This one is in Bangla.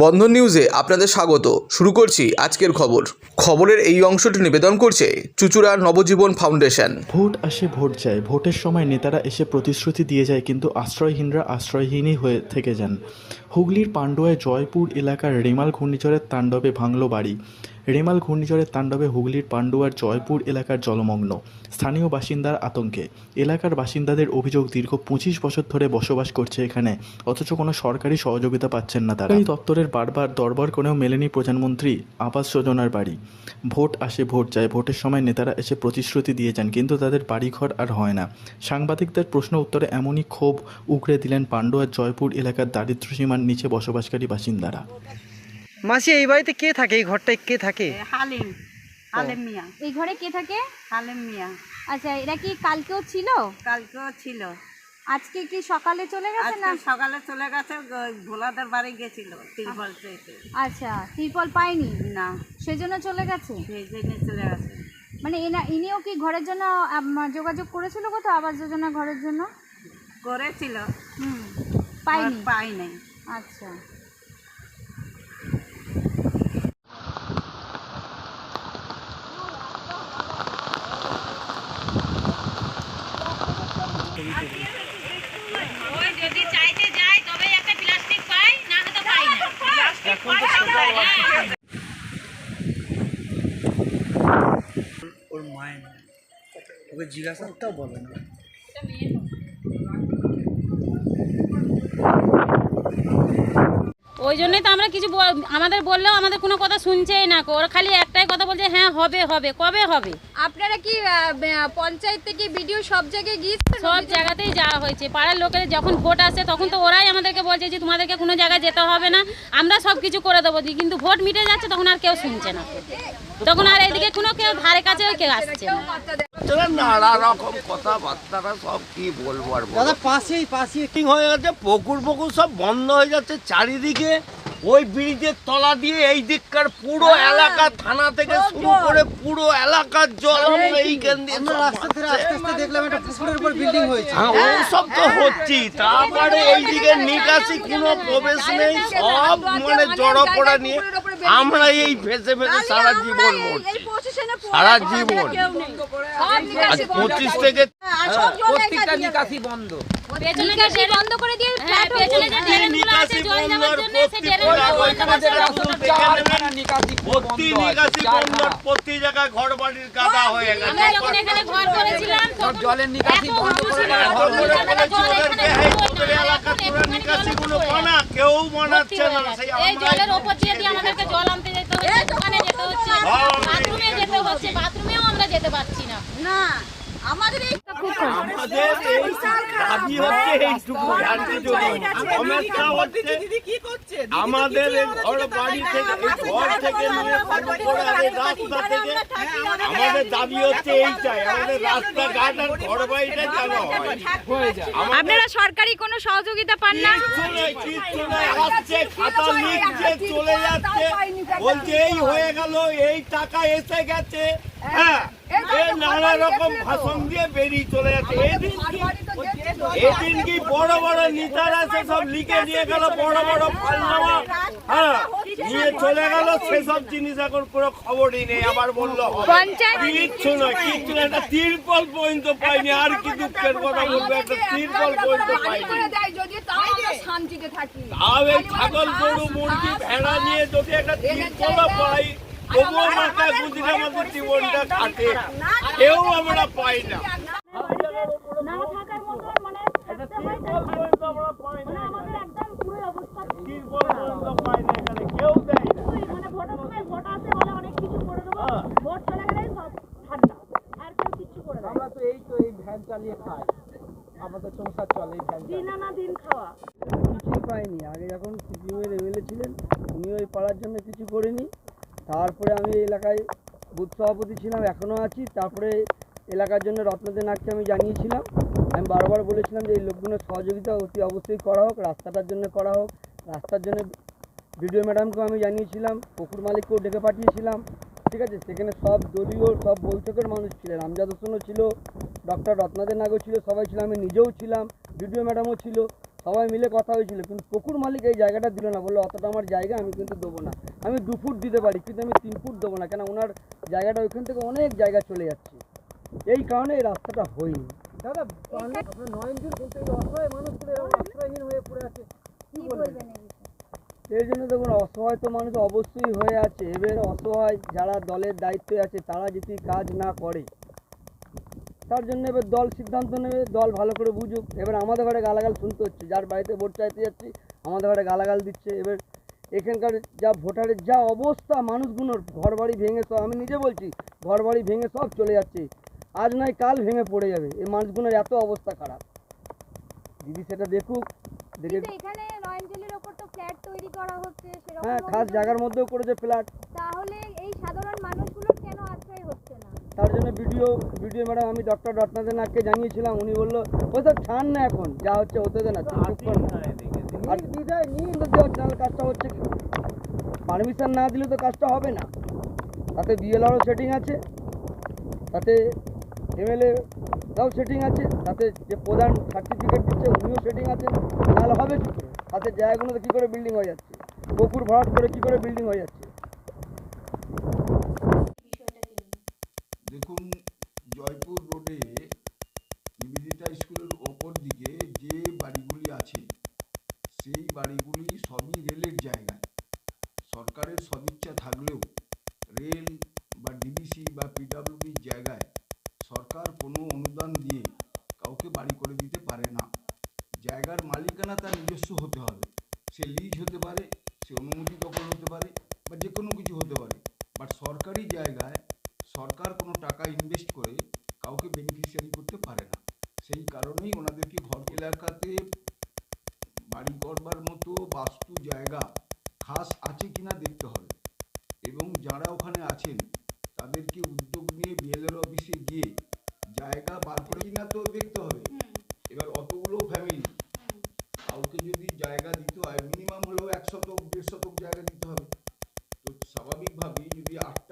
বন্ধন নিউজে আপনাদের স্বাগত। শুরু করছি আজকের খবর। খবরের এই অংশটি নিবেদন করছে চুচুড়ার নবজীবন ফাউন্ডেশন। ভোট আসে, ভোট যায়। ভোটের সময় নেতারা এসে প্রতিশ্রুতি দিয়ে যায়, কিন্তু আশ্রয়হীনরা আশ্রয়হীনই হয়ে থেকে যান। হুগলির পাণ্ডুয়ায় জয়পুর এলাকার রেমাল ঘূর্ণিঝড়ের তাণ্ডবে ভাঙল বাড়ি। রেমাল ঘূর্ণিঝড়ের তাণ্ডবে হুগলির পাণ্ডুয়ার জয়পুর এলাকার জলমগ্ন। স্থানীয় বাসিন্দার আতঙ্কে। এলাকার বাসিন্দাদের অভিযোগ দীর্ঘ পঁচিশ বছর ধরে বসবাস করছে এখানে, অথচ কোনো সরকারি সহযোগিতা পাচ্ছেন না তারা। এই দপ্তরের বারবার দরবার করেও মেলেনি প্রধানমন্ত্রী আবাস যোজনার বাড়ি। ভোট আসে, ভোট যায়। ভোটের সময় নেতারা এসে প্রতিশ্রুতি দিয়ে যান, কিন্তু তাদের বাড়িঘর আর হয় না। সাংবাদিকদের প্রশ্ন উত্তরে এমনই ক্ষোভ উগড়ে দিলেন পাণ্ডুয়ার জয়পুর এলাকার দারিদ্র্যসীমার নিচে বসবাসকারী বাসিন্দারা। মাসি এই বাড়িতে কে থাকে? এই ঘরটায় কে থাকে? হালিম। হালিম মিয়া। এই ঘরে কে থাকে? হালিম মিয়া। আচ্ছা এরা কি কালকেও ছিল? কালকেও ছিল। আজকে কি সকালে চলে গেছে না? সকালে চলে গেছে ভোলাদের বাড়ি গেছিল তিরপল চেয়েছে আচ্ছা তিরপল পাইনি না। সেজন্য চলে গেছে? সেই জন্য চলে গেছে। মানে এনা ইনিও কি ঘরের জন্য যোগাযোগ করেছিল কত আবাস যোজনা ঘরের জন্য? করেছিল। হুম পাইনি পাই নাই আচ্ছা ওই যদি চাইতে যায় তবে একটা প্লাস্টিক পাই না হলে তো পাই না ওর ওকে বলে না। ওই জন্যই তো আমরা কিছু আমাদের বললেও আমাদের কোনো কথা শুনছেই না ওরা খালি একটাই কথা বলছে হ্যাঁ হবে হবে কবে হবে? আপনারা কি পঞ্চায়েত থেকে ভিডিও সব জায়গায় গিয়েছেন সব জায়গাতেই যাওয়া হয়েছে। পাড়ার লোকের যখন ভোট আসে তখন তো ওরাই আমাদেরকে বলছে যে তোমাদেরকে কোনো জায়গায় যেতে হবে না আমরা সব কিছু করে দেবো। কিন্তু ভোট মিটে যাচ্ছে তখন আর কেউ শুনছে না। তখন আর এদিকে কোনো কেউ ধারে কাছেও কেউ আসছে নানা রকম কথাবার্তারা সব কি বলব আর দাদা পাশেই পাশেই। হয়ে গেছে পুকুর পুকুর সব বন্ধ হয়ে যাচ্ছে চারিদিকে। ওই ব্রিজের তলা দিয়ে এই দিককার পুরো এলাকা থানা থেকে শুরু করে পুরো এলাকার জল এইখান দিয়ে রাস্তা থেকে আস্তে আস্তে দেখলাম একটা পুকুরের উপর বিল্ডিং হয়েছে। হ্যাঁ ও সব তো হচ্ছি। তারপরে এইদিকে নিকাশি কোনো প্রবেশ নেই। সব মানে জড়ো পড়া নিয়ে আমরা এই ফেসে ফেসে সারা জীবন মরছি। সারা জীবন। আজ পঁচিশ থেকে প্রত্যেকটা নিকাশি বন্ধ। হ্যাঁ প্রতি জায়গায় ঘর বাড়ির গাদা হয়ে গেছে। আমরা যখন এখানে ঘর করেছিলাম তখন জলের নিকাশি বন্ধ করে এলাকা নিকাশি হয়ে। কেউ বানাচ্ছে না সেই এই জলের ওপর দিয়ে দিয়ে আমাদেরকে জল আনতে যেতে হচ্ছে দোকানে যেতে হচ্ছে। বাথরুমে যেতে হচ্ছে বাথরুমেও আমরা যেতে পারছি না আমাদের এই দাবি হচ্ছে এইটুকু সমস্যা হচ্ছে আমাদের ঘর বাড়ি থেকে ঘর থেকে নিয়ে রাস্তা থেকে আমাদের দাবি হচ্ছে এইটাই আমাদের রাস্তাঘাট আর ঘর বাড়িটা যেন আপনারা সরকারি কোনো সহযোগিতা পান না? আসছে, খাতা লিখছে, চলে যাচ্ছে, বলছে এই হয়ে গেল, এই টাকা এসে গেছে, হ্যাঁ, নানা রকম ভাষণ দিয়ে বেরিয়ে চলে যাচ্ছে। এদিন এদিন কি বড় বড় নেতারা সে সব লিখে দিয়ে গেল বড় বড় ফালনামা হ্যাঁ নিয়ে চলে গেল সেসব জিনিস এখন খবরই নেই আবার বলল। পঞ্চায়েত- কিচ্ছু না একটা তিরপল পর্যন্ত পাইনি আর কি দুঃখের কথা বলব একটা তিরপল পর্যন্ত পাইনি তাও এই ছাগল গরু মুরগি ভেড়া নিয়ে যদি একটা তিরপল পাই তবুও মাথা গুঁজরে আমাদের জীবনটা কাটে কেউ আমরা পাই না আমরা তো এই তো এই ভ্যান চালিয়ে খাই আমাদের সংসার চলে এই ভ্যান কিছুই পাইনি আগে যখন সিপিএমের এমএলএ ছিলেন উনি ওই পাড়ার জন্য কিছু করেনি তারপরে আমি এলাকায় বুথ সভাপতি ছিলাম, এখনও আছি। তারপরে এলাকার জন্য রত্নদের নাককে আমি জানিয়েছিলাম। আমি বারবার বলেছিলাম যে এই লোকগুলোর সহযোগিতা অতি অবশ্যই করা হোক, রাস্তাটার জন্য করা হোক। রাস্তার জন্য ভিডিও ম্যাডামকেও আমি জানিয়েছিলাম, পুকুর মালিককেও ডেকে পাঠিয়েছিলাম। ঠিক আছে? সেখানে সব দলীয়, সব বৈঠকের মানুষ ছিলেন। আমজাদ হোসেনও ছিল, ডক্টর রত্নাদের নাগও ছিল, সবাই ছিল, আমি নিজেও ছিলাম, ভিডিও ম্যাডামও ছিল। সবাই মিলে কথা হয়েছিল কিন্তু পুকুর মালিক এই জায়গাটা দিল না বলল অতটা আমার জায়গা আমি কিন্তু দেবো না। আমি দু ফুট দিতে পারি কিন্তু আমি তিন ফুট দেবো না কেন ওনার জায়গাটা ওইখান থেকে অনেক জায়গা চলে যাচ্ছে। এই কারণে এই রাস্তাটা হয়নি। দাদা নয়নজুর কিন্তু অসহায় মানুষগুলো এরকম আশ্রয়হীন হয়ে পড়ে আছে কি বলবেন? এই জন্য দেখুন অসহায় তো মানুষ অবশ্যই হয়ে আছে এবার অসহায় যারা দলের দায়িত্বে আছে তারা যদি কাজ না করে তার জন্য এবার দল সিদ্ধান্ত নেবে দল ভালো করে বুঝুক। এবার আমাদের ঘরে গালাগাল শুনতে হচ্ছে যার বাড়িতে ভোট চাইতে যাচ্ছি আমাদের ঘরে গালাগাল দিচ্ছে। এবার এখানকার যা ভোটারের যা অবস্থা মানুষগুলোর ঘর বাড়ি ভেঙে সব আমি নিজে বলছি ঘর বাড়ি ভেঙে সব চলে যাচ্ছে। আজ নয় কাল ভেঙে পড়ে যাবে। এই মানুষগুলোর এত অবস্থা খারাপ। দিদি সেটা দেখুক দেখে এখানে নয়নজলির ওপর তো ফ্ল্যাট তৈরি করা হচ্ছে হ্যাঁ খাস জায়গার মধ্যেও করেছে ফ্ল্যাট। তাহলে এই সাধারণ মানুষগুলোর কেন আশ্রয় হচ্ছে না তার জন্য ভিডিও ভিডিও ম্যাডাম আমি ডক্টর রত্নাথ নাথকে জানিয়েছিলাম উনি বলল ওসব ছাড় না এখন যা হচ্ছে হতে দে না চুপ কর না। আর বিদায় নিয়ে চ্যানেল কাজটা হচ্ছে পারমিশন না দিলে তো কাজটা হবে না। তাতে বিএলআরও সেটিং আছে তাতে এমএলএ তাও সেটিং আছে তাতে যে প্রধান সার্টিফিকেট দিচ্ছে উনিও সেটিং আছে। তাহলে হবে কী করে? তাতে জায়গাগুলোতে কী করে বিল্ডিং হয়ে যাচ্ছে? পুকুর ভরাট করে কী করে বিল্ডিং হয়ে যাচ্ছে? জায়গা খাস আছে কিনা দেখতে হবে। এবং যারা ওখানে আছেন তাদেরকে উদ্যোগ নিয়ে বিএলআর অফিসে গিয়ে জায়গা বার করে কিনা তো দেখতে হবে। এবার অতগুলো ফ্যামিলি কাউকে যদি জায়গা দিতে হয় মিনিমাম হলেও এক শতক দেড় শতক জায়গা দিতে হবে। তো স্বাভাবিকভাবেই যদি আটটা